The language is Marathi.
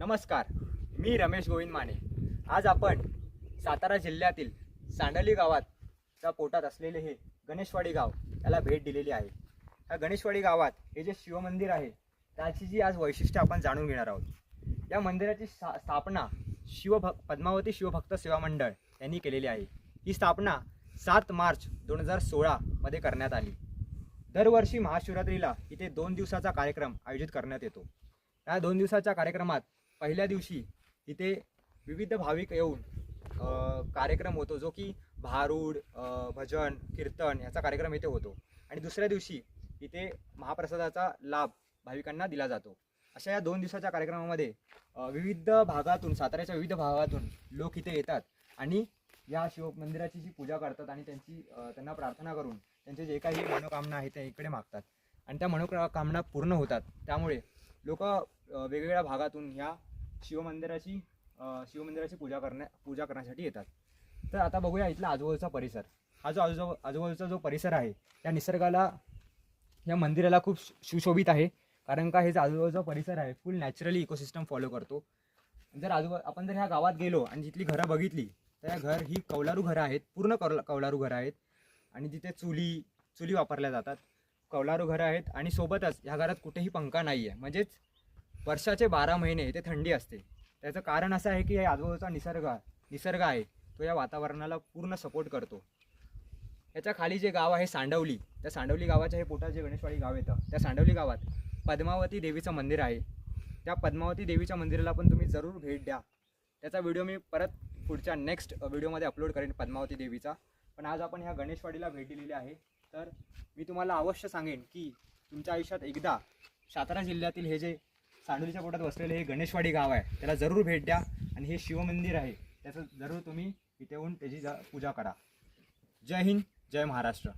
नमस्कार मी रमेश गोविंद माने. आज आपण सातारा जिल्ह्यातील सांडली गावातच्या पोटात असलेले हे गणेशवाडी गाव याला भेट दिलेली आहे. ह्या गणेशवाडी गावात हे जे शिवमंदिर आहे त्याची जी आज वैशिष्ट्य आपण जाणून घेणार आहोत. या मंदिराची सा स्थापना शिवभक पद्मावती शिवभक्त सेवा मंडळ यांनी केलेली आहे. ही स्थापना सात मार्च दोन हजार सोळामध्ये करण्यात आली. दरवर्षी महाशिवरात्रीला इथे दोन दिवसाचा कार्यक्रम आयोजित करण्यात येतो. या दोन दिवसाच्या कार्यक्रमात पहिल्या दिवशी इथे विविध भाविक येऊन कार्यक्रम होतो जो की भारूड भजन कीर्तन याचा कार्यक्रम इथे होतो. आणि दुसऱ्या दिवशी इथे महाप्रसादाचा लाभ भाविकांना दिला जातो. अशा या दोन दिवसाच्या कार्यक्रमामध्ये विविध भागातून साताऱ्याच्या विविध भागातून लोक इथे येतात आणि या शिव मंदिराची जी पूजा करतात आणि त्यांची त्यांना प्रार्थना करून त्यांचे जे काही मनोकामना आहेत त्या इकडे मागतात. आणि त्या मनोकामना पूर्ण होतात. त्यामुळे लोक वेगवेगळ्या भागातून ह्या शिवमंदिराची शिवमंदिराची पूजा करण्या पूजा करण्यासाठी येतात. तर आता बघूया इथला आजूबाजूचा परिसर. हा जो आजूबा आजूबाजूचा जो परिसर आहे त्या निसर्गाला या मंदिराला खूप सु- सुशोभित आहे. कारण का हे जो आजूबाजूचा परिसर आहे फुल नॅचरली इकोसिस्टम फॉलो करतो. जर आजूबा आपण जर ह्या गावात गेलो आणि जिथली घरं बघितली तर या घर ही कौलारू घरं आहेत पूर्ण कौला कौलारू घरं आहेत. आणि तिथे चुली चुली वापरल्या जातात. कौलारू घरं आहेत आणि सोबतच ह्या घरात कुठेही पंखा नाही आहे म्हणजेच वर्षाचे बारा महिने इथे थंडी असते. त्याचं कारण असं आहे की या आजूबाजूचा निसर्ग निसर्ग आहे. तो या वातावरणाला पूर्ण सपोर्ट करतो. याच्या खाली जे गाव आहे सांडवली त्या सांडवली गावाच्या हे पोटात जे गणेशवाडी गाव येतं त्या सांडवली गावात पद्मावती देवीचं मंदिर आहे. त्या पद्मावती देवीच्या मंदिराला पण तुम्ही जरूर भेट द्या. त्याचा व्हिडिओ मी परत पुढच्या नेक्स्ट व्हिडिओमध्ये अपलोड करेन पद्मावती देवीचा. पण आज आपण ह्या गणेशवाडीला भेट दिलेली आहे. तर मी तुम्हाला अवश्य सांगेन की तुमच्या आयुष्यात एकदा सातारा जिल्ह्यातील हे जे सांडोलीच्या पोटात वसलेले हे गणेशवाडी गाव आहे. त्याला जरूर भेट द्या आणि हे शिवमंदिर आहे. त्याचं जरूर तुम्ही इथे येऊन त्याची जा पूजा करा. जय हिंद जय महाराष्ट्र.